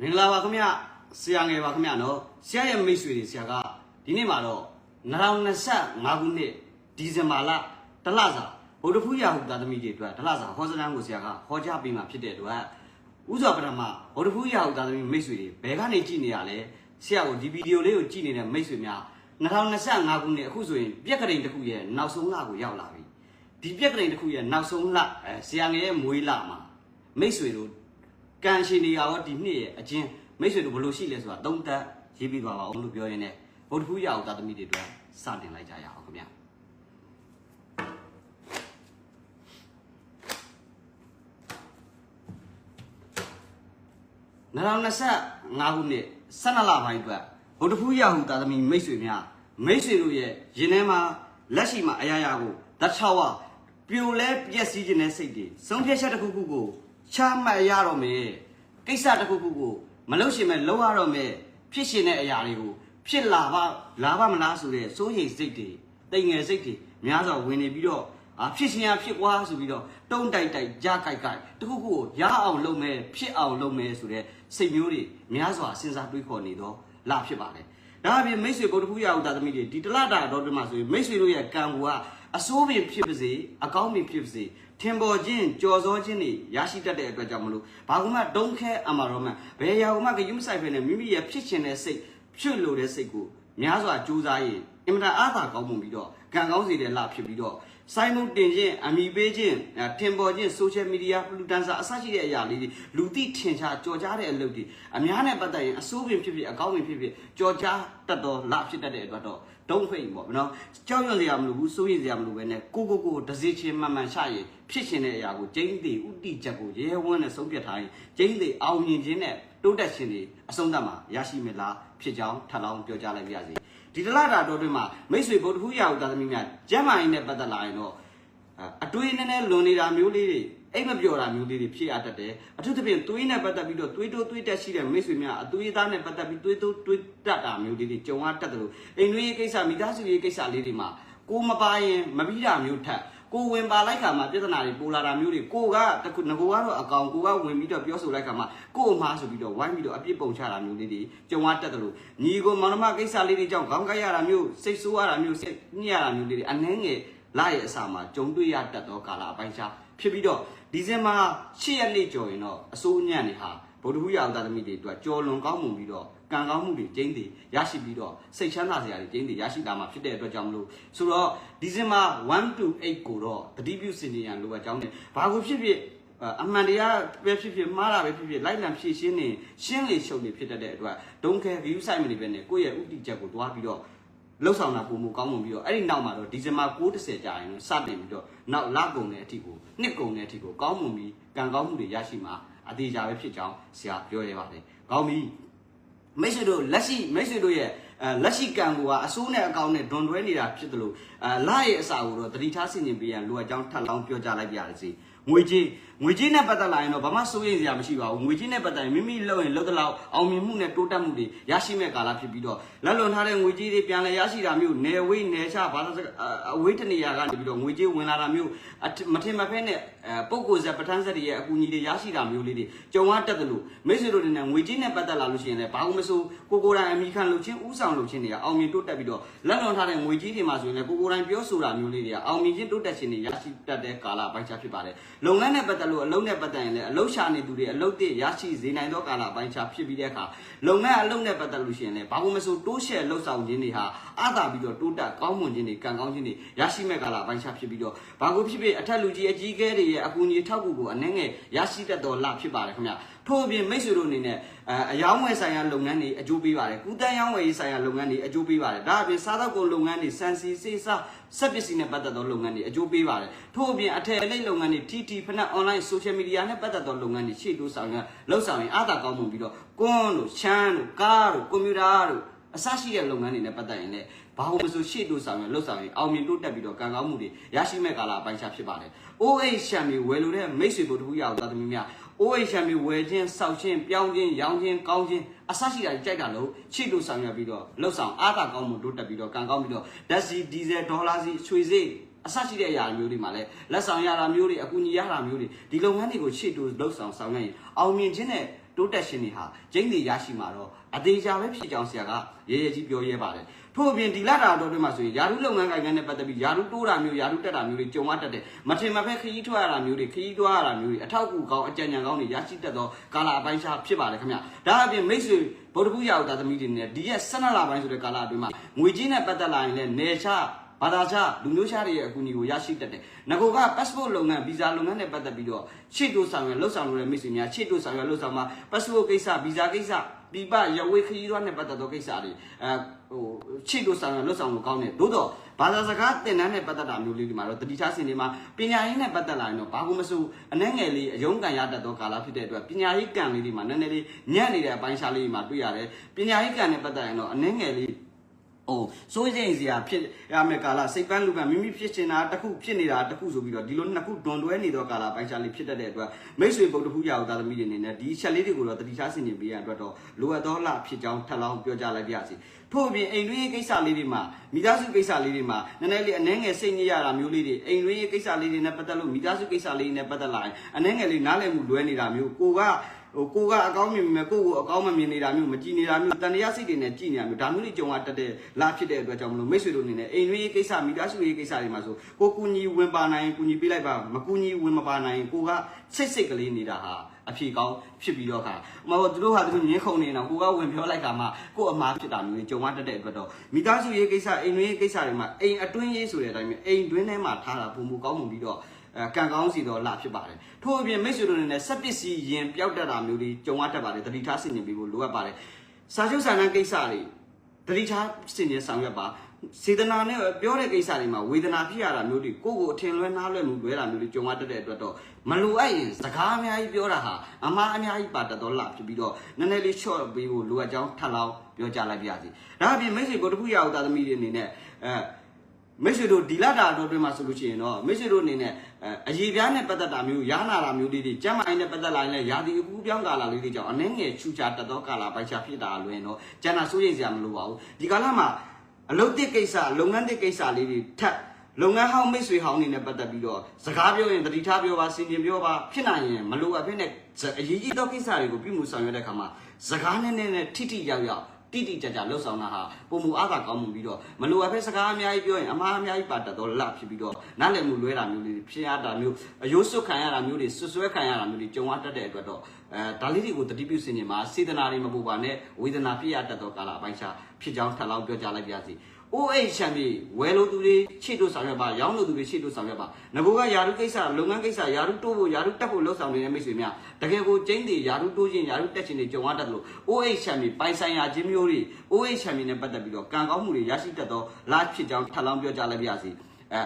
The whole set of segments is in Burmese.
မင်္ဂလာပါခင်ဗျဆရာငယ်ပါခင်ဗျနော်ဆရာရဲ့မိတ်ဆွေတွေဆရာကဒီနေ့မှာတော့2025ခုနှစ်ဒီဇင်ဘာလတလစာဗုဒ္ဓဖူးရာဟုသားသမီးတွေအတွက်တလစာဟောစတန်းကိုဆရာကဟောကြားပေးမှာဖြစ်တဲ့အတွက်ဥစွာပထမဗုဒ္ဓဖူးရာဟုသားသမီးမိတ်ဆွေတွေဘယ်ကနေကြည့်နေရလဲဆရာကိုဒီဗီဒီယိုလေးကိုကြည့်နေတဲ့မိတ်ဆွေများ2025ခုနှစ်အခုဆိုရင်ပြက်ကလေးတစ်ခုရဲ့နောက်ဆုံးလကိုရောက်လာပြီဒီပြက်ကလေးတစ်ခုရဲ့နောက်ဆုံးလအဲဆရာငယ်ရဲ့မွေးလမှာမိတ်ဆွေတို့ ကန်ရှင်တွေရောဒီနှစ်ရဲ့အချင်းမိတ်ဆွေတို့ဘယ်လိုရှိလဲဆိုတာသုံးသပ်ရေးပြီးသွားပါအောင်လို့ပြောရင်းနဲ့ဗုဒ္ဓဖူးရအောင်သာသမီတွေအတွက်စတင်လိုက်ကြရအောင်ခင်ဗျာ2025ခုနှစ်12လပိုင်းအတွက်ဗုဒ္ဓဖူးရဟုသာသမီမိတ်ဆွေများမိတ်ဆွေတို့ရဲ့ရင်ထဲမှာလက်ရှိမှာအရာရာကိုဓာတ်ချဝပြိုလဲပြက်စီးခြင်းတဲ့စိတ်တွေဆုံးဖြတ်ချက်တစ်ခုခုကို ချမှတ်ရတော့မယ်ကိစ္စတစ်ခုခုကိုမလုပ်ရှင်မဲ့လုပ်ရတော့မယ်ဖြစ်ရှင်တဲ့အရာတွေကိုဖြစ်လာပါလာပါမလားဆိုတဲ့စိုးရိမ်စိတ်တွေတိမ်ငယ်စိတ်တွေများစွာဝင်နေပြီးတော့အာဖြစ်ရှင်ရဖြစ်ကွာဆိုပြီးတော့တုံးတိုက်တိုက်ကြားကြိုက်ကြိုက်တစ်ခုခုကိုရအောင်လုပ်မယ်ဖြစ်အောင်လုပ်မယ်ဆိုတဲ့စိတ်မျိုးတွေများစွာစဉ်းစားတွေးခေါ်နေတော့လာဖြစ်ပါတယ်ဒါအပြင်မိတ်ဆွေဗုဒ္ဓဖူးရအောင်တာသမီးတွေဒီတလတာတော့ဒီမှာဆိုရင်မိတ်ဆွေတို့ရဲ့ကံကအစိုးပင်ဖြစ်ပါစေအကောင်းပင်ဖြစ်ပါစေ ထင်ပေါ်ခြင်းကြော်စောခြင်းတွေရရှိတတ်တဲ့အတွက်ကြောင့်မလို့ဘာကမှဒုံခဲအမှာတော့မှဘယ်ရာကမှဂယုမဆိုင်ဖ ೇನೆ မိမိရဲ့ဖြစ်ခြင်းတဲ့စိတ်ဖြစ်လို့တဲ့စိတ်ကို များစွာကြိုးစားရင်အင်မတန်အားသာကောင်းမှုပြီးတော့ကံကောင်းစေတဲ့လဖြစ်ပြီးတော့စိုင်းမုံတင်ခြင်းအမိပေးခြင်းထင်ပေါ်ခြင်းဆိုရှယ်မီဒီယာပလူတန်ဆာအစရှိတဲ့အရာလေးတွေလူသိထင်ရှားကြော်ကြားတဲ့အလုပ်တွေအများနဲ့ပတ်သက်ရင်အစိုးပင်ဖြစ်ဖြစ်အကောင်းပင်ဖြစ်ဖြစ်ကြော်ကြားတတ်တော်လဖြစ်တတ်တဲ့အတွက်တော့ဒုံဖိတ်ပေါ့နော်ကြောက်ရွံ့စရာမလိုဘူးစိုးရိမ်စရာမလိုပဲနဲ့ကိုကိုကိုတစည်းချင်းမှန်မှန်ရှာရင်ဖြစ်ရှင်တဲ့အရာကိုကျင်းသေးဥတီချက်ကိုရဲဝန်းနဲ့ဆုံးဖြတ်ထားရင်ကျင်းသေးအောင်မြင်ခြင်းနဲ့ တိုးတက်ခြင်းတွေအဆုံးသတ်မှာရရှိမလားဖြစ်ကြောင်းထပ်လောင်းပြောကြားလိုက်ပါရစေဒီတလတာတော်တွင်မှာမိတ်ဆွေဗုဒ္ဓဟူးရာဟုသာသမီများကျမ်းမာရေးနဲ့ပတ်သက်လာရင်တော့အတွေးနည်းနည်းလွန်နေတာမျိုးလေးတွေအိမ်မပြောတာမျိုးလေးတွေဖြစ်ရတတ်တယ်အထူးသဖြင့်သွေးနဲ့ပတ်သက်ပြီးတော့သွေးတိုးသွေးတက်ရှိတဲ့မိတ်ဆွေများအသွေးသားနဲ့ပတ်သက်ပြီးသွေးတိုးသွေးတက်တာမျိုးလေးတွေကြုံရတတ်တယ်လို့အိမ်တွင်းရေးကိစ္စမိသားစုရေးကိစ္စလေးတွေမှာကိုမပါရင်မပြီးတာမျိုးထက် ကိုဝင်ပါလိုက်ခါမှာပြဿနာတွေပိုလာတာမျိုးတွေကိုကတခုငကိုကတော့အကောင်ကိုကဝင်ပြီးတော့ပြောဆိုလိုက်ခါမှာကို့အမားဆိုပြီးတော့ဝိုင်းပြီးတော့အပြစ်ပုံချတာမျိုးလေးတွေကြုံရတတ်တယ်လို့ညီကိုမောင်နှမကိစ္စလေးတွေကြောင့်ခေါင်းကိုက်ရတာမျိုးစိတ်ဆိုးရတာမျိုးစိတ်ညစ်ရတာမျိုးလေးတွေအနှဲငယ်လာရဲ့အစာမှာကြုံတွေ့ရတတ်သောကာလအပိုင်းခြားဖြစ်ပြီးတော့ဒီဇင်ဘာ10ရက်နေ့ကျော်ရင်တော့အစိုးညံ့နေဟာဗုဒ္ဓဟူးရာသာသမီတွေအတွက်ကြော်လွန်ကောင်းမှုပြီးတော့ ကံကောင်းမှုတွေကျင်းတည်ရရှိပြီးတော့စိတ်ချမ်းသာစရာတွေကျင်းတည်ရရှိလာမှာဖြစ်တဲ့အတွက်ကြောင့်မလို့ဆိုတော့ဒီဇင်ဘာ1 to 8ကိုတော့တတိပြုစင်နေရန်လိုအပ်ကြောင်းနဲ့ဘာကိုဖြစ်ဖြစ်အမှန်တရားပဲဖြစ်ဖြစ်မှားတာပဲဖြစ်ဖြစ်လိုက်လံဖြည့်ရှင်းနေရှင်းလေရှုပ်နေဖြစ်တတ်တဲ့အတွက်ဒုံခဲ view site မနေပဲနဲ့ကိုယ့်ရဲ့ဥတီချက်ကိုတွားပြီးတော့လှုပ်ဆောင်တာပုံမကောင်းမှုပြီးတော့အဲ့ဒီနောက်မှာတော့ဒီဇင်ဘာ9:30ကြာရင်တော့စတင်ပြီးတော့နောက်လကုန်တဲ့အထိကိုနှစ်ကုန်တဲ့အထိကိုကောင်းမှုပြီးကံကောင်းမှုတွေရရှိမှာအသေးချာပဲဖြစ်ကြောင်းဆရာပြောရပါတယ်။ကောင်းပြီ။ မိတ်ဆွေတို့လက်ရှိမိတ်ဆွေတို့ရဲ့အဲလက်ရှိကံကအစိုးနဲ့အကောင့်နဲ့ဒွန်တွဲနေတာဖြစ်တယ်လို့အဲလာရဲ့အစာကိုတော့တတိထားဆင်ခြင်ပေးရန်လိုအပ်ကြောင်းထပ်လောင်းပြောကြားလိုက်ပြရစီ။ငွေကြေး ငွေကြေးနဲ့ပတ်သက်လာရင်တော့ဘာမှစိုးရိမ်စရာမရှိပါဘူးငွေကြေးနဲ့ပတ်သက်ရင်မိမိလုပ်ရင်လုပ်တဲ့လောက်အောင်မြင်မှုနဲ့တိုးတက်မှုတွေရရှိမဲ့ကာလဖြစ်ပြီးတော့လက်လွန်ထားတဲ့ငွေကြေးတွေပြန်လည်ရရှိတာမျိုးနယ်ဝေးနယ်ချဘာသာအဝေးတနေရာကနေပြီးတော့ငွေကြေးဝင်လာတာမျိုးမထင်မဖဲနဲ့ပုံကိုယ်ဆက်ပဋ္ဌာန်းဆက်တွေရဲ့အကူအညီတွေရရှိတာမျိုးလေးတွေကြုံရတတ်တယ်လို့မိတ်ဆွေတို့တွေနဲ့ငွေကြေးနဲ့ပတ်သက်လာလို့ရှိရင်လည်းဘာလို့မဆိုကိုကိုယ်တိုင်အမိခံလုပ်ချင်းဥဆောင်လုပ်ချင်းတွေကအောင်မြင်တိုးတက်ပြီးတော့လက်လွန်ထားတဲ့ငွေကြေးတွေမှာဆိုရင်လည်းကိုကိုယ်တိုင်ပြောဆိုတာမျိုးလေးတွေကအောင်မြင်ချင်းတိုးတက်ခြင်းတွေရရှိတတ်တဲ့ကာလပိုင်းခြားဖြစ်ပါတယ်လုပ်ငန်းနဲ့ပတ်သက်လို့အလုံးနဲ့ပတ်သက်ရင်လည်းအလုတ်ရှာနေသူတွေအလုတ်တရရှိစေနိုင်သောကာလပိုင်းခြားဖြစ်ပြီးတဲ့အခါလုပ်ငန်းအလုပ်နဲ့ပတ်သက်လို့ရှိရင်လည်းဘာလို့မဆိုတိုးရှယ်လှုပ်ဆောင်ခြင်းတွေဟာအသာပြီးတော့တိုးတက်ကောင်းမွန်ခြင်းတွေကံကောင်းခြင်းတွေရရှိမဲ့ကာလပိုင်းခြားဖြစ်ပြီးတော့ဘာကိုဖြစ်ဖြစ်အထက်လူကြီးအကြီးအကဲတွေရဲ့အကူအညီထောက်ကူကိုအနှဲငယ်ရရှိတတ်တော်လဖြစ်ပါတယ်ခင်ဗျထို့အပြင်မိတ်ဆွေတို့အနေနဲ့အယောင်းဝယ်ဆိုင်ရာလုပ်ငန်းတွေအကျိုးပေးပါတယ်ကုသရောင်းဝယ်ရေးဆိုင်ရာလုပ်ငန်းတွေအကျိုးပေးပါတယ်ဒါအပြင်စားသောက်ကုန်လုပ်ငန်းတွေစံစီစေးစား စက်ပစ္စည်းနဲ့ပတ်သက်သောလုပ်ငန်းတွေအကျိုးပေးပါတယ်ထို့အပြင်အထက်အလိပ်လုပ်ငန်းတွေ TT ဖနက် online social media နဲ့ပတ်သက်သောလုပ်ငန်းတွေရှေ့တိုးဆောင်ရလှုပ်ဆောင်ရင်အားသာကောင်းမှုပြီးတော့ကွန်းတို့ချမ်းတို့ကားတို့ကွန်ပျူတာတို့အစရှိတဲ့လုပ်ငန်းတွေနဲ့ပတ်သက်ရင်လည်းဘာလို့မဆိုရှေ့တိုးဆောင်ရလှုပ်ဆောင်ရင်အောင်မြင်တိုးတက်ပြီးတော့ကံကောင်းမှုတွေရရှိမဲ့ကာလအပိုင်းခြားဖြစ်ပါတယ်။ OH ရှမ်မီဝယ်လို့တဲ့မိတ်ဆွေတို့တခုရအောင်သာသမီများ OH ရှမ်မီဝယ်ခြင်းစောက်ခြင်းပြောင်းခြင်းရောင်းခြင်းကောင်းခြင်းအစရှိတာကြိုက်တာလို့ရှေ့တိုးဆောင်ရပြီးတော့လှုပ်ဆောင်အားသာကောင်းမှုတိုးတက်ပြီးတော့ကံကောင်းပြီးတော့ဓာတ်စီဒီဇယ်ဒေါ်လာစီရွှေစီအစရှိတဲ့အရာမျိုးတွေမှာလည်းလက်ဆောင်ရတာမျိုးတွေအကူအညီရတာမျိုးတွေဒီလုပ်ငန်းတွေကိုရှေ့တိုးလှုပ်ဆောင်ဆောင်ရရင်အောင်မြင်ခြင်းနဲ့တိုးတက်ရှင်တွေဟာကျင်းတွေရရှိမှာတော့အသေးချာပဲဖြစ်ကြောင်းဆရာကရဲရဲကြီးပြောရဲပါတယ် ထို့အပြင်ဒီလာတာတော်တွေမှာဆိုရင်ယာရုလုပ်ငန်းကိုင်ငန်းနဲ့ပတ်သက်ပြီးယာရုတိုးတာမျိုးယာရုတက်တာမျိုးတွေကြုံရတတ်တယ်မထင်မဖက်ခရီးထွက်ရတာမျိုးတွေခရီးသွားရတာမျိုးတွေအထောက်အကူကောင်းအကြံဉာဏ်ကောင်းတွေရရှိတတ်သောကာလအပိုင်းခြားဖြစ်ပါတယ်ခင်ဗျဒါအပြင်မိတ်ဆွေဗုဒ္ဓဘုရားဥဒသမီးတွေနဲ့ဒီရက်12လပိုင်းဆိုတဲ့ကာလအတွင်းမှာငွေကြီးနဲ့ပတ်သက်လာရင်လည်းနေချဘာသာခြားလူမျိုးခြားတွေရဲ့အကူအညီကိုရရှိတတ်တယ်။ငကိုက passport လုပ်ငန်း visa လုပ်ငန်းနဲ့ပတ်သက်ပြီးတော့ရှေ့တိုးဆောင်ရလှုပ်ဆောင်လို့တဲ့မိတ်ဆွေများရှေ့တိုးဆောင်ရလှုပ်ဆောင်မှာ passport ကိစ္စ visa ကိစ္စ ပြပရဝေခရီးသွားနဲ့ပတ်သက်သောကိစ္စတွေအဲဟိုရှေ့တိုးဆောင်ရလှုပ်ဆောင်လို့ကောင်းတယ်။သို့တော့ဘာသာစကားသင်တန်းနဲ့ပတ်သက်တာမျိုးလေးဒီမှာတော့တတိထားစင်တွေမှာပညာရေးနဲ့ပတ်သက်လာရင်တော့ဘာလို့မဆိုအနှဲငယ်လေးအယုံကံရတတ်သောကာလဖြစ်တဲ့အတွက်ပညာရေးကံလေးတွေမှာနည်းနည်းလေးညံ့နေတဲ့အပိုင်းခြားလေးတွေမှာတွေ့ရတယ်။ပညာရေးကံနဲ့ပတ်သက်ရင်တော့အနှဲငယ်လေး ဟိုစိုးရိမ်စရာဖြစ်ရမယ့်ကာလစိတ်ပန်းလူပန်းမိမိဖြစ်ချင်တာတစ်ခုဖြစ်နေတာတစ်ခုဆိုပြီးတော့ဒီလိုနှစ်ခုတွန်တွဲနေသောကာလပိုင်းခြားလေးဖြစ်တတ်တဲ့အတွက်မိတ်ဆွေဗုဒ္ဓဖူးရာဥသားသမီးတွေအနေနဲ့ဒီချက်လေးတွေကိုတော့တတိထားဆင်ခြင်ပေးရတဲ့အတွက်တော့လိုအပ်သောလဖြစ်ကြောင်းထပ်လောင်းပြောကြားလိုက်ပါရစေထို့အပြင်အိမ်တွင်းရေးကိစ္စလေးတွေမှာမိသားစုကိစ္စလေးတွေမှာနည်းနည်းလေးအနှဲငယ်စိတ်ညစ်ရတာမျိုးလေးတွေအိမ်တွင်းရေးကိစ္စလေးတွေနဲ့ပတ်သက်လို့မိသားစုကိစ္စလေးတွေနဲ့ပတ်သက်လာရင်အနှဲငယ်လေးနားလည်မှုလွဲနေတာမျိုးကိုက ဟိုကိုကအကောင်းမြင်မြင်ကိုကိုအကောင်းမမြင်နေတာမျိုးမကြည်နေတာမျိုးတန်တရားစိတ်တွေနဲ့ကြည်နေတာမျိုးဒါမျိုးတွေကြုံရတတ်တဲ့လာဖြစ်တဲ့အတွက်ကြောင့်မလို့မိတ်ဆွေတို့အနေနဲ့အိမ်တွင်းရေးကိစ္စမိသားစုရေးကိစ္စတွေမှာဆိုကိုကူညီဝင်ပါနိုင်ကူညီပေးလိုက်ပါမကူညီဝင်မပါနိုင်ကိုကစိတ်စိတ်ကလေးနေတာဟာအဖြေကောင်းဖြစ်ပြီးတော့ခါမဟုတ်သူတို့ဟာသူတို့ငင်းခုန်နေတာကိုကဝင်ပြောလိုက်တာမှကိုအမားဖြစ်တာမျိုးကြုံရတတ်တဲ့အတွက်တော့မိသားစုရေးကိစ္စအိမ်တွင်းရေးကိစ္စတွေမှာအိမ်အတွင်းရေးဆိုတဲ့အတိုင်းပဲအိမ်တွင်းထဲမှာထားတာပုံမူကောင်းမှုပြီးတော့အဲ ကံကောင်းစီတော့လာဖြစ်ပါတယ်ထို့အပြင်မိတ်ဆွေတို့အနေနဲ့စက်ပစ္စည်းရင်ပျောက်တတ်တာမျိုးတွေကြုံရတတ်ပါတယ်တတိထားဆင်နေပြီးဖို့လိုအပ်ပါတယ်စာချုပ်စာတမ်းကိစ္စတွေတတိထားဆင်နေဆောင်ရွက်ပါစေတနာနဲ့ပြောတဲ့ကိစ္စတွေမှာဝေဒနာဖြစ်ရတာမျိုးတွေကိုယ့်ကိုအထင်လွဲနားလွဲမှုလွဲတာမျိုးတွေကြုံရတတ်တဲ့အတွက်တော့မလိုအပ်ရင်စကားအများကြီးပြောတာဟာအမှားအများကြီးပါတတ်တော့လာဖြစ်ပြီးတော့နည်းနည်းလေး short ပေးဖို့လိုအပ်ကြောင်းထပ်လောင်းပြောကြလိုက်ပါရစေဒါအပြင်မိတ်ဆွေကိုတခုရအောင်သာသမီတွေအနေနဲ့အဲ မိတ်ဆွေတို့ဒီလတာတော်တွင်မှာဆိုလို့ရှိရင်တော့မိတ်ဆွေတို့အနေနဲ့အဲအရေးပြားနဲ့ပတ်သက်တာမျိုးရားနာတာမျိုးလေးတွေကျမ်းမာရေးနဲ့ပတ်သက်လာရင်လည်းယာတီအကူပြောင်းကာလာလေးတွေကြောင့်အနှဲငယ်ချူချာတက်သောကာလာပိုက်ချဖြစ်တာလွင်တော့ကျန်တာစိုးရိမ်စရာမလိုပါဘူးဒီကာလမှာအလုပ်တစ်ကိစ္စလုပ်ငန်းတစ်ကိစ္စလေးတွေထပ်လုပ်ငန်းဟောင်းမိတ်ဆွေဟောင်းနေနဲ့ပတ်သက်ပြီးတော့စကားပြောရင်တတိထားပြောပါစင်ပြင်ပြောပါဖြစ်နိုင်ရင်မလိုအပ်ဖြစ်တဲ့အရေးကြီးသောကိစ္စတွေကိုပြုမှုဆောင်ရွက်တဲ့အခါမှာစကားနဲ့နဲ့ထိထိရောက်ရောက် တိတိကျကျလှုပ်ဆောင်တာဟာပုံမူအားသာကောင်းမှုပြီးတော့မလိုအပ်ဖက်စကားအများကြီးပြောရင်အမှားအများကြီးပါတတ်တော့လဖြစ်ပြီးတော့နားလည်မှုလွဲတာမျိုးတွေဖြစ်ရတာမျိုးအယိုးစွတ်ခံရတာမျိုးတွေဆွဆွဲခံရတာမျိုးတွေကြုံရတတ်တဲ့အတွက်တော့အဲဒါလေးတွေကိုတတိပြုစင်နေမှာစေတနာတွေမပူပါနဲ့ဝေဒနာပြည့်ရတတ်သောကာလအပိုင်းခြားဖြစ်ကြောင်းထပ်လောင်းပြောကြားလိုက်ပါစီ OH ချန်ပီဝယ်လို့သူတွေခြေတို့ဆောင်ရွက်ပါရောင်းလို့သူတွေခြေတို့ဆောင်ရွက်ပါငဘိုးကယာရုကိစ္စလုပ်ငန်းကိစ္စယာရုတိုးဖို့ယာရုတက်ဖို့လှုပ်ဆောင်နေတဲ့မိတ်ဆွေများတကယ်ကိုကျင်းတွေယာရုတိုးခြင်းယာရုတက်ခြင်းတွေကြုံရတတ်လို့ OH ချန်ပီပိုင်ဆိုင်ရာခြင်းမျိုးတွေ OH ချန်ပီနဲ့ပတ်သက်ပြီးတော့ကံကောင်းမှုတွေရရှိတတ်သောလာဖြစ်ကြောင်းထပ်လောင်းပြောကြားလိုက်ပါစီအဲ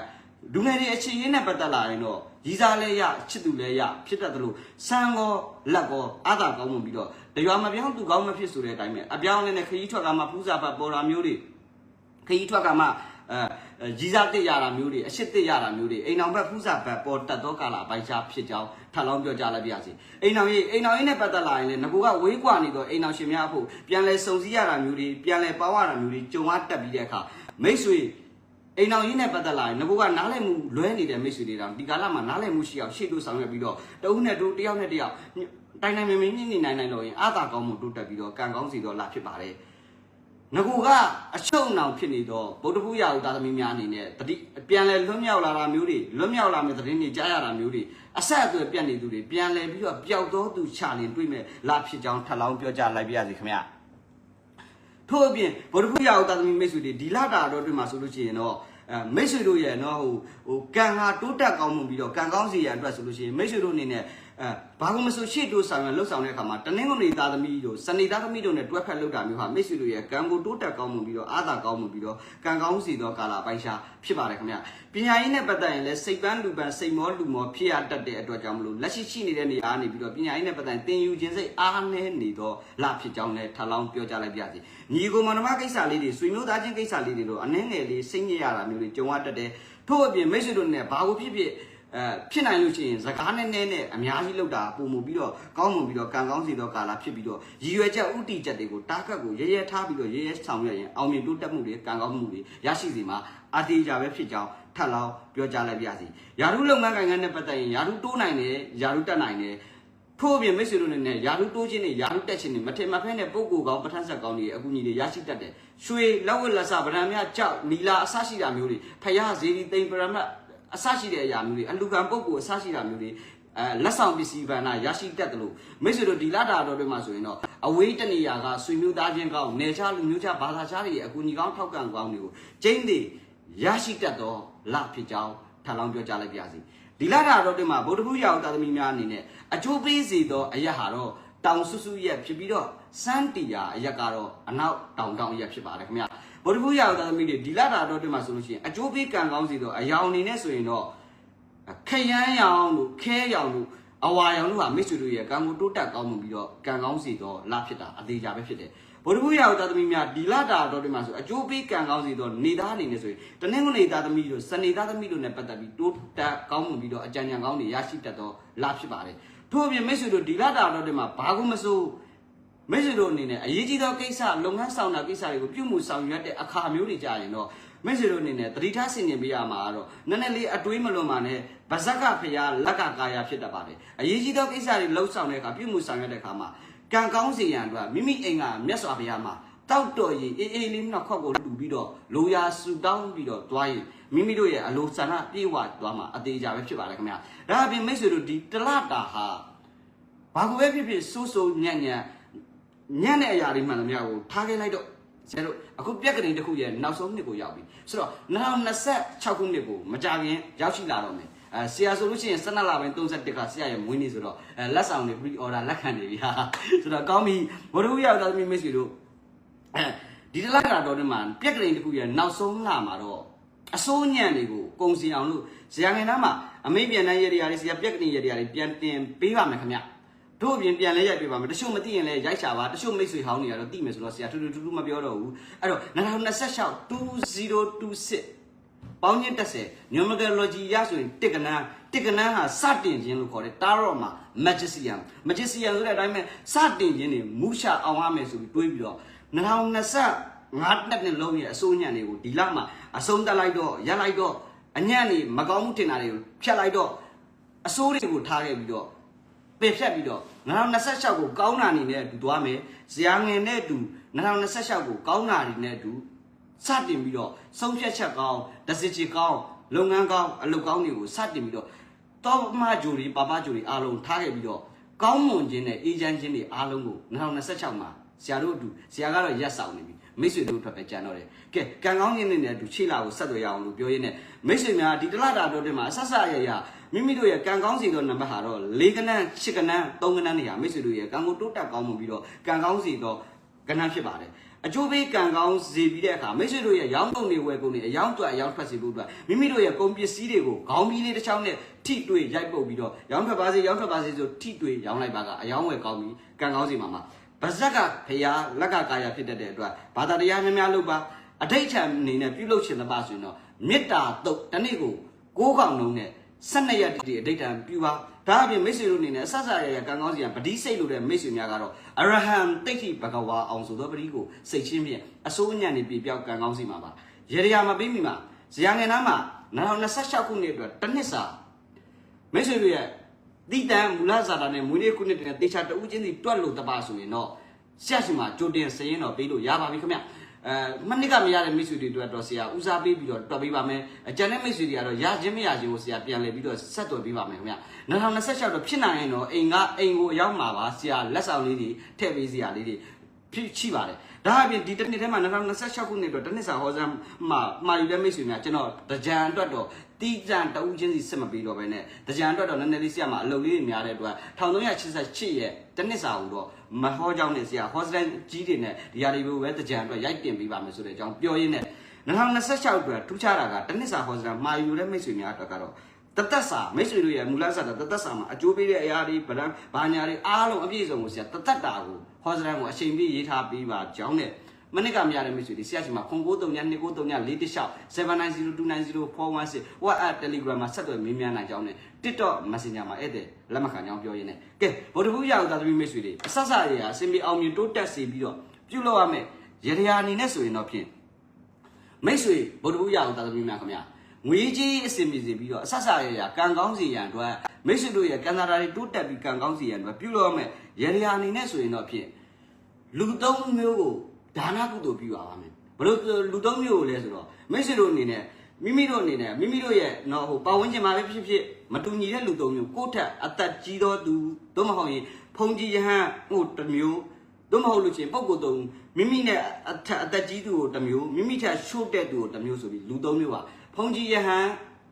လူငယ်တွေအခြေရင်းနဲ့ပတ်သက်လာရင်တော့ရီစားလဲရချစ်သူလဲရဖြစ်တတ်တယ်လို့စံကောလက်ကောအာသာကောင်းမှုပြီးတော့တရွာမပြောင်းသူကောင်းမဖြစ်ဆိုတဲ့အတိုင်းပဲအပြောင်းလဲနဲ့ခရီးထွက်ကမှပူးစာပတ်ပေါ်တာမျိုးတွေ ခရီးထွက်ကမှအဲကြီးစားတစ်ရတာမျိုးတွေအရှိတစ်ရတာမျိုးတွေအိမ်အောင်ဘက်ဖူးစာဘက်ပေါ်တက်သောကာလာပိုင်ချဖြစ်ကြောင်းထပ်လောင်းပြောကြားလိုက်ပါရစေအိမ်အောင်ရေးအိမ်အောင်ရေးနဲ့ပတ်သက်လာရင်လည်းငကူကဝေးကွာနေတော့အိမ်အောင်ရှင်များအဖို့ပြန်လဲစုံစည်းရတာမျိုးတွေပြန်လဲပေါင်းရတာမျိုးတွေကြုံရတက်ပြီးတဲ့အခါမိတ်ဆွေအိမ်အောင်ရေးနဲ့ပတ်သက်လာရင်ငကူကနားလည်မှုလွဲနေတဲ့မိတ်ဆွေတွေတောင်ဒီကာလမှာနားလည်မှုရှိအောင်ရှေ့တို့ဆောင်ရွက်ပြီးတော့တဦးနဲ့တူတယောက်နဲ့တယောက်တိုင်တိုင်မင်းမင်းညနေနိုင်နိုင်တော့ရင်အာသာကောင်းမှုတိုးတက်ပြီးတော့ကံကောင်းစီတော့လာဖြစ်ပါတယ် ငကူကအချုပ်အနှောင်ဖြစ်နေတော့ဗုဒ္ဓဘုရားဥသားသမီးများအနေနဲ့တတိပြန်လဲလွတ်မြောက်လာတာမျိုးတွေလွတ်မြောက်လာမယ့်သတင်းတွေကြားရတာမျိုးတွေအဆက်အသွယ်ပြတ်နေသူတွေပြန်လဲပြီးတော့ပျောက်သောသူချလင်တွေ့မဲ့လာဖြစ်ကြောင်းထပ်လောင်းပြောကြလိုက်ပါရစေခင်ဗျာထို့အပြင်ဗုဒ္ဓဘုရားဥသားသမီးမိတ်ဆွေတွေဒီလာတာတော့တွေ့မှာဆိုလို့ရှိရင်တော့အဲမိတ်ဆွေတို့ရဲ့နော်ဟိုဟိုကံဟာတိုးတက်ကောင်းမှုပြီးတော့ကံကောင်းစီရအတွက်ဆိုလို့ရှိရင်မိတ်ဆွေတို့အနေနဲ့ အဲဘာလို့မဆိုရှေ့တိုးဆောင်ရလှုပ်ဆောင်တဲ့အခါမှာတနင်္ဂနွေသားသမီးတို့စနေသားသမီးတို့နဲ့တွဲဖက်လှုပ်တာမျိုးဟာမိတ်ဆွေတို့ရဲ့ကံကိုတိုးတက်ကောင်းမှုပြီးတော့အာသာကောင်းမှုပြီးတော့ကံကောင်းစီသောကာလာပိုင်းခြားဖြစ်ပါတယ်ခင်ဗျပညာရေးနဲ့ပတ်သက်ရင်လည်းစိတ်ပန်းလူပန်းစိတ်မောလူမောဖြစ်ရတတ်တဲ့အတွက်ကြောင့်မလို့လက်ရှိရှိနေတဲ့နေရာကနေပြီးတော့ပညာရေးနဲ့ပတ်သက်ရင်သင်ယူခြင်းစိတ်အားနည်းနေတော့လာဖြစ်ကြောင်းလည်းထပ်လောင်းပြောကြားလိုက်ပါရစေညီကိုမနမကိစ္စလေးတွေဆွေမျိုးသားချင်းကိစ္စလေးတွေတော့အနှင်းငယ်လေးစိတ်ညစ်ရတာမျိုးတွေကြုံရတတ်တယ်ထို့အပြင်မိတ်ဆွေတို့နဲ့ဘာကိုဖြစ်ဖြစ် အဲဖြစ်နိုင်လို့ရှိရင်စကားနဲ့နဲ့နဲ့အများကြီးလောက်တာပုံမှုပြီးတော့ကောင်းမှုပြီးတော့ကံကောင်းစီသောကာလဖြစ်ပြီးတော့ရည်ရွယ်ချက်ဥတီချက်တွေကိုတားခတ်ကိုရဲရဲထားပြီးတော့ရဲရဲဆောင်ရွက်ရင်အောင်မြင်တိုးတက်မှုတွေကံကောင်းမှုတွေရရှိစီမှာအတေးကြပဲဖြစ်ကြောင်းထပ်လောင်းပြောကြားလိုက်ပါရစေယာရုလုပ်ငန်းကိုင်ငန်းနဲ့ပတ်သက်ရင်ယာရုတိုးနိုင်တယ်ယာရုတက်နိုင်တယ်ထို့အပြင်မိတ်ဆွေတို့အနေနဲ့ယာရုတိုးခြင်းနဲ့ယာရုတက်ခြင်းနဲ့မထင်မှတ်ဖဲနဲ့ပုံကိုယ်ကောင်းပဋ္ဌာန်းဆက်ကောင်းတွေအကူအညီတွေရရှိတတ်တယ်ရွှေလက်ဝက်လက်စဗရံမြကြောက်နီလာအစရှိတာမျိုးတွေဖယားဇေဒီသိမ့်ပရမတ် အစရှိတဲ့အရာမျိုးတွေအလူကံပုံကိုယ်အစရှိတာမျိုးတွေအဲလက်ဆောင်ပစ္စည်းဗန္နာရရှိတတ်တယ်လို့မိတ်ဆွေတို့ဒီလာတာတော်တွေမှာဆိုရင်တော့အဝေးတနေရာကဆွေမျိုးသားချင်းကောင်းနေချလူမျိုးချဘာသာခြားတွေရဲ့အကူအညီကောင်းထောက်ကန်ကောင်းတွေကိုကျင်းတွေရရှိတတ်တော့လဖြစ်ကြောင်းထပ်လောင်းပြောကြားလိုက်ပါရစေဒီလာတာတော်တွေမှာဗုဒ္ဓဘုရားတာသမီများအနေနဲ့အကျိုးပေးစေသောအရက်ဟာတော့တောင်ဆုစုရက်ဖြစ်ပြီးတော့စန်းတီယာအရက်ကတော့အနောက်တောင်တောင်ရက်ဖြစ်ပါတယ်ခင်ဗျ ဗုဒ္ဓဘုရားတာသမီတွေဒီလာတာတော်တွေမှာဆိုလို့ရှိရင်အကျိုးပေးကံကောင်းစေသောအယောင်အနေနဲ့ဆိုရင်တော့ခရမ်းရောင်တို့ခဲရောင်တို့အဝါရောင်တို့ဟာမိတ်ဆွေတို့ရဲ့ကံကိုတိုးတက်ကောင်းမှုပြီးတော့ကံကောင်းစီတော့လဖြစ်တာအသေးကြပဲဖြစ်တယ်ဗုဒ္ဓဘုရားသားသမီးများဒီလတာတော်တွေမှာဆိုအကျိုးပေးကံကောင်းစီတော့နေသားအနေနဲ့ဆိုရင်တနင်္ဂနွေသားသမီးတို့စနေသားသမီးတို့နဲ့ပတ်သက်ပြီးတိုးတက်ကောင်းမှုပြီးတော့အကြံဉာဏ်ကောင်းတွေရရှိတတ်တော့လဖြစ်ပါတယ်ထို့အပြင်မိတ်ဆွေတို့ဒီလတာတော်တွေမှာဘာကိုမစိုး မိတ်ဆွေတို့အနေနဲ့အရေးကြီးသောကိစ္စလုပ်ငန်းဆောင်တာကိစ္စတွေကိုပြုမှုဆောင်ရွက်တဲ့အခါမျိုးတွေကြရင်တော့မိတ်ဆွေတို့အနေနဲ့တတိထားဆင်ခြင်ပေးရမှာကတော့နည်းနည်းလေးအတွေးမလွန်ပါနဲ့ဗဇက်ကဖရာလက်ကကာယဖြစ်တတ်ပါတယ်အရေးကြီးသောကိစ္စတွေလှုပ်ဆောင်တဲ့အခါပြုမှုဆောင်ရွက်တဲ့အခါမှာကံကောင်းစေရန်အတွက်မိမိအိမ်ကမြတ်စွာဘုရားမှာတောက်တော်ရင်အေးအေးလေးနှစ်ခွက်ကိုလူပြီးတော့လိုရာဆူတောင်းပြီးတော့တွားရင်မိမိတို့ရဲ့အလိုဆန္ဒပြေဝသွားမှာအသေးကြပဲဖြစ်ပါတယ်ခင်ဗျာဒါအပြင်မိတ်ဆွေတို့ဒီတလတာဟာဘာကိုပဲဖြစ်ဖြစ်စိုးစိုးညံ့ညံ့ ညံ့တဲ့အရာတွေမှန်သမျှကိုထားခဲ့လိုက်တော့ဆရာတို့အခုပြက်ကလေးတစ်ခုရဲ့နောက်ဆုံးနှစ်ကိုရောက်ပြီဆိုတော့2026ခုနှစ်ကိုမကြခင်ရောက်ရှိလာတော့မယ်အဲဆရာဆိုလို့ရှိရင်12လပိုင်း31ကဆရာရဲ့မွေးနေ့ဆိုတော့အဲလက်ဆောင်တွေ pre order လက်ခံနေပြီဟာဆိုတော့ကောင်းပြီဘိုးတို့ရောက်သားသမီးမိတ်ဆွေတို့အဲဒီတလကတော်တွေမှာပြက်ကလေးတစ်ခုရဲ့နောက်ဆုံးလမှာတော့အစိုးညံ့တွေကိုကုံစီအောင်လို့ဇာငယ်နားမှာအမိပြန်တဲ့ရရတွေဆရာပြက်ကလေးရရတွေပြန်တင်ပေးပါမယ်ခင်ဗျ တို့အပြင်ပြန်လဲရိုက်ပြပါမယ်တချို့မသိရင်လည်းရိုက်ချပါတချို့မိတ်ဆွေဟောင်းတွေကတော့သိမယ်ဆိုတော့ဆရာထူးထူးထူးထူးမပြောတော့ဘူးအဲ့တော့2026 2026ပေါင်းချင်း30 numerology ရဆိုရင်တစ်ကနန်းတစ်ကနန်းဟာစတင်ခြင်းလို့ခေါ်တယ်တာရော့မှာ magician magician ဆိုတဲ့အတိုင်းပဲစတင်ခြင်းတွေမူရှာအောင်ရမယ်ဆိုပြီးတွေးပြီးတော့2025နှစ်နဲ့လုံးရဲ့အစိုးညံ့တွေကိုဒီလမှာအဆုံးတက်လိုက်တော့ရက်လိုက်တော့အညံ့နေမကောင်းမှုထင်တာတွေကိုဖြတ်လိုက်တော့အစိုးတွေကိုထားခဲ့ပြီးတော့ ပယ်ဖြတ်ပြီးတော့2026ကိုကောင်းတာနေနဲ့အတူသွားမယ်ဇာငယ်နဲ့အတူ2026ကိုကောင်းတာနေနဲ့အတူစတင်ပြီးတော့ဆုံးဖြတ်ချက်ကောင်းဒစစ်ချီကောင်းလုပ်ငန်းကောင်းအလုပ်ကောင်းတွေကိုစတင်ပြီးတော့တော့မဂျိုရီပါပါဂျိုရီအားလုံးထားခဲ့ပြီးတော့ကောင်းမွန်ခြင်းနဲ့အေဂျင့်ခြင်းတွေအားလုံးကို2026မှာဆရာတို့အတူဆရာကတော့ရက်ဆောင်နေပြီ မိတ်ဆွေတို့ထွက်ပဲကြံတော့တယ်ကဲကံကောင်းခြင်းတွေနဲ့အတူခြေလာကိုဆက်သွယ်ရအောင်လို့ပြောရင်းနဲ့မိတ်ဆွေများဒီတလတာတော့တင်မှာအဆက်ဆက်ရရမိမိတို့ရဲ့ကံကောင်းစီသောနံပါတ်ဟာတော့၄ကနန်း၈ကနန်း၃ကနန်းနေရမိတ်ဆွေတို့ရဲ့ကံကိုတိုးတက်ကောင်းမှုပြီးတော့ကံကောင်းစီသောကနန်းဖြစ်ပါတယ်အကျိုးပေးကံကောင်းစေပြီးတဲ့အခါမိတ်ဆွေတို့ရဲ့ရောင်းကုန်တွေဝယ်ကုန်တွေအယောင်းတွက်အယောင်းထွက်စီဖို့အတွက်မိမိတို့ရဲ့ကုန်ပစ္စည်းတွေကိုခေါင်းပြီးလေးတစ်ချောင်းနဲ့ထိတွေ့ရိုက်ပုတ်ပြီးတော့ရောင်းထွက်ပါစေရောင်းထွက်ပါစေဆိုထိတွေ့ရောင်းလိုက်ပါကအယောင်းဝယ်ကောင်းပြီးကံကောင်းစီမှာမှာ ဗဇက်ကဖရာလက်ကကာယဖြစ်တတ်တဲ့အတွက်ဘာသာတရားများများလုပ်ပါအဋိဋ္ဌံအနေနဲ့ပြုလုပ်ခြင်းသပါဆိုရင်တော့မေတ္တာတုတ်တစ်နေ့ကို၉កောင်လုံးနဲ့12ရက်တည်းအဋိဋ္ဌံပြုပါဒါအပြင်မိတ်ဆွေတို့အနေနဲ့အဆဆရရကံကောင်းစီကပတိစိတ်လို့တဲ့မိတ်ဆွေများကတော့အရဟံတိဋ္ဌိဘဂဝါအောင်ဆိုသောပတိကိုစိတ်ချင်းဖြင့်အစိုးညံ့နေပြပြောက်ကံကောင်းစီမှာပါရေရရာမပြီးမိမှာဇရာငယ်နားမှာ2026ခုနှစ်အတွက်တစ်နှစ်စာမိတ်ဆွေတို့ရဲ့ တိတန်မူလဇာတာနဲ့မွေးနေ့ခုနှစ်တည်းတေချာတဦးချင်းစီတွက်လို့တပါဆိုရင်တော့ဆရာရှင်မှာကြိုတင်စရင်တော့ပေးလို့ရပါပြီခင်ဗျအဲမနစ်ကမရတဲ့မိတ်ဆွေတွေအတွက်တော့ဆရာဦးစားပေးပြီးတော့တွက်ပေးပါမယ်အကျန်တဲ့မိတ်ဆွေတွေကတော့ရခြင်းမရခြင်းကိုဆရာပြန်လည်ပြီးတော့ဆက်သွယ်ပေးပါမယ်ခင်ဗျ2026တော့ဖြစ်နိုင်ရင်တော့အိမ်ကအိမ်ကိုရောက်မှာပါဆရာလက်ဆောင်လေးတွေထည့်ပေးစရာလေးတွေဖြစ်ရှိပါတယ်ဒါအပြင်ဒီတစ်နှစ်ထဲမှာ2026ခုနှစ်တော့တစ်နှစ်စာဟောစမ်းမှာမှာယူတဲ့မိတ်ဆွေများကျွန်တော်တကြံအတွက်တော့ တီးကြံတဦးချင်းစီစစ်မပေးတော့ဘဲနဲ့တကြံအတွက်တော့နည်းနည်းလေးဆရာမှာအလုပ်လေးတွေများတဲ့အတွက်1388ရဲ့တစ်နှစ်စာကိုတော့မဟောကြောင်းနဲ့ဆရာဟောစတန်ကြီးတွေနဲ့ဒီဟာတွေကိုပဲတကြံအတွက်ရိုက်တင်ပေးပါမယ်ဆိုတဲ့အကြောင်းပြောရင်းနဲ့2026အတွက်ထူးခြားတာကတစ်နှစ်စာဟောစတန်မှာယူတဲ့မိတ်ဆွေများအတွက်ကတော့တသက်စာမိတ်ဆွေတို့ရဲ့မူလစာတသက်စာမှာအကျိုးပေးတဲ့အရာတွေဗလန်ဘာညာတွေအားလုံးအပြည့်စုံကိုဆရာတသက်တာကိုဟောစတန်ကိုအချိန်ပြည့်ရေးထားပြီးပါကြောင်းနဲ့ မနစ်ကမရတဲ့မိတ်ဆွေတွေဆရာရှင်မှာ09392946 7902904164 WhatsApp Telegram မှာဆက်သွယ်မေးမြန်းနိုင်ကြောင်းနဲ့ TikTok Messenger မှာဧည့်သည်လက်မခံကြောင်းပြောရင်းနဲ့ကဲဗုဒ္ဓဘုရားဥသာသမီးမိတ်ဆွေတွေအဆက်ဆက်ရရာအစင်ပြေအောင်မြင်တိုးတက်စေပြီးတော့ပြုလုပ်ရမယ်ရရအနေနဲ့ဆိုရင်တော့ဖြင့်မိတ်ဆွေဗုဒ္ဓဘုရားဥသာသမီးများခင်ဗျာငွေကြီးအစင်ပြေစေပြီးတော့အဆက်ဆက်ရရာကံကောင်းစီရန်အတွက်မိတ်ဆွေတို့ရဲ့ကံစားတာတွေတိုးတက်ပြီးကံကောင်းစီရန်အတွက်ပြုလုပ်ရမယ်ရေရာအနေနဲ့ဆိုရင်တော့ဖြင့်လူသုံးမျိုးကို ဒါနကုသိုလ်ပြုရပါမယ်ဘလို့လူသုံးမျိုးကိုလဲဆိုတော့မိတ်ဆွေတို့အနေနဲ့မိမိတို့အနေနဲ့မိမိတို့ရဲ့တော့ဟိုပတ်ဝန်းကျင်မှာပဲဖြစ်ဖြစ်မတူညီတဲ့လူသုံးမျိုးကိုယ့်ထက်အသက်ကြီးသောသူတို့မဟုတ်ရင်ဖုန်ကြီးယဟန်ဟိုတစ်မျိုးတို့မဟုတ်လို့ချင်းပုံကိုယ်သုံးမိမိနဲ့အထက်အသက်ကြီးသူကိုတစ်မျိုးမိမိထက်ရှို့တဲ့သူကိုတစ်မျိုးဆိုပြီးလူသုံးမျိုးပါဖုန်ကြီးယဟန်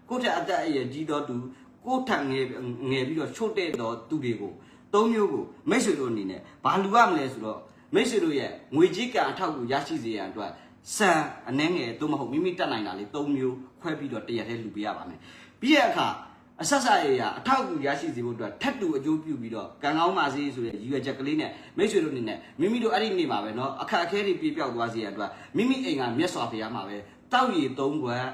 ကိုယ့်ထက်အသက်အရွယ်ကြီးသောသူကိုယ့်ထက်ငယ်ငယ်ပြီးတော့ရှို့တဲ့သောသူတွေကိုသုံးမျိုးကိုမိတ်ဆွေတို့အနေနဲ့ဘာလူရမလဲဆိုတော့ မိတ်ဆွေတို့ရဲ့ငွေကြီးကံအထောက်ကိုရရှိစေရန်အတွက်စံအနှဲငယ်တို့မဟုတ်မိမိတက်နိုင်တာလေး၃မျိုးခွဲပြီးတော့တရက်တည်းလူပေးရပါမယ်ပြီးတဲ့အခါအဆက်ဆက်ရရအထောက်အကူရရှိစေဖို့အတွက်ထပ်တူအကျိုးပြုပြီးတော့ကံကောင်းပါစေဆိုတဲ့ရည်ရွယ်ချက်ကလေးနဲ့မိတ်ဆွေတို့အနေနဲ့မိမိတို့အဲ့ဒီနေ့မှာပဲเนาะအခက်အခဲတွေပြေပြောက်သွားစေရအတွက်မိမိအိမ်ကမြတ်စွာဘုရားမှာပဲတောက်ရည်၃ခွက်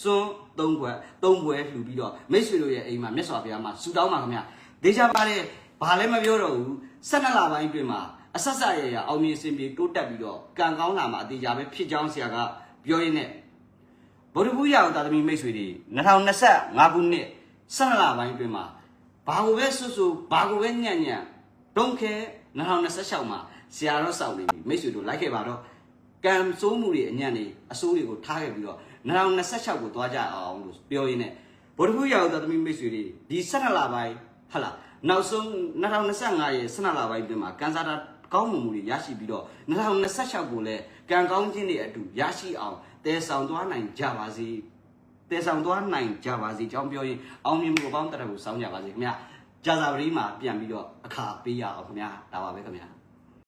စွန်း၃ခွက်၃ပွဲလှူပြီးတော့မိတ်ဆွေတို့ရဲ့အိမ်မှာမြတ်စွာဘုရားမှာဆူတောင်းပါခင်ဗျဒေချာပါတယ်ဘာလည်းမပြောတော့ဘူး၁၂လပိုင်းအတွင်းမှာ အဆက်ဆက်ရရအောင်မြင်စင်ပြေတိုးတက်ပြီးတော့ကံကောင်းလာမှာအသေးချာပဲဖြစ်ကြောင်းဆရာကပြောရင်းနဲ့ဗုဒ္ဓဘုရားတာသမီမိတ်ဆွေတွေ2025ခုနှစ်12လပိုင်းအတွင်းမှာဘာကိုပဲဆွဆွဘာကိုပဲညံ့ညံ့ဒုံခဲ2026မှာဆရာတော်ဆောက်နေပြီမိတ်ဆွေတို့လိုက်ခဲ့ပါတော့ကံစိုးမှုတွေအညံ့တွေအစိုးတွေကိုထားခဲ့ပြီးတော့2026ကိုသွားကြအောင်လို့ပြောရင်းနဲ့ဗုဒ္ဓဘုရားတာသမီမိတ်ဆွေတွေဒီ12လပိုင်းဟလာနောက်ဆုံး2025ရဲ့12လပိုင်းအတွင်းမှာကံစားတာ ကောင်းမှုမှုတွေရရှိပြီးတော့2026ကိုလည်းကံကောင်းခြင်းတွေအတူရရှိအောင်တည်ဆောင်သွားနိုင်ကြပါစေတည်ဆောင်သွားနိုင်ကြပါစေကြောင်းပြောရင်အောင်မြင်မှုအပေါင်းတရကိုစောင်းကြပါစေခင်ဗျာကြာစာပရိမှာပြန်ပြီးတော့အခါပေးရအောင်ခင်ဗျာဒါပါပဲခင်ဗျာ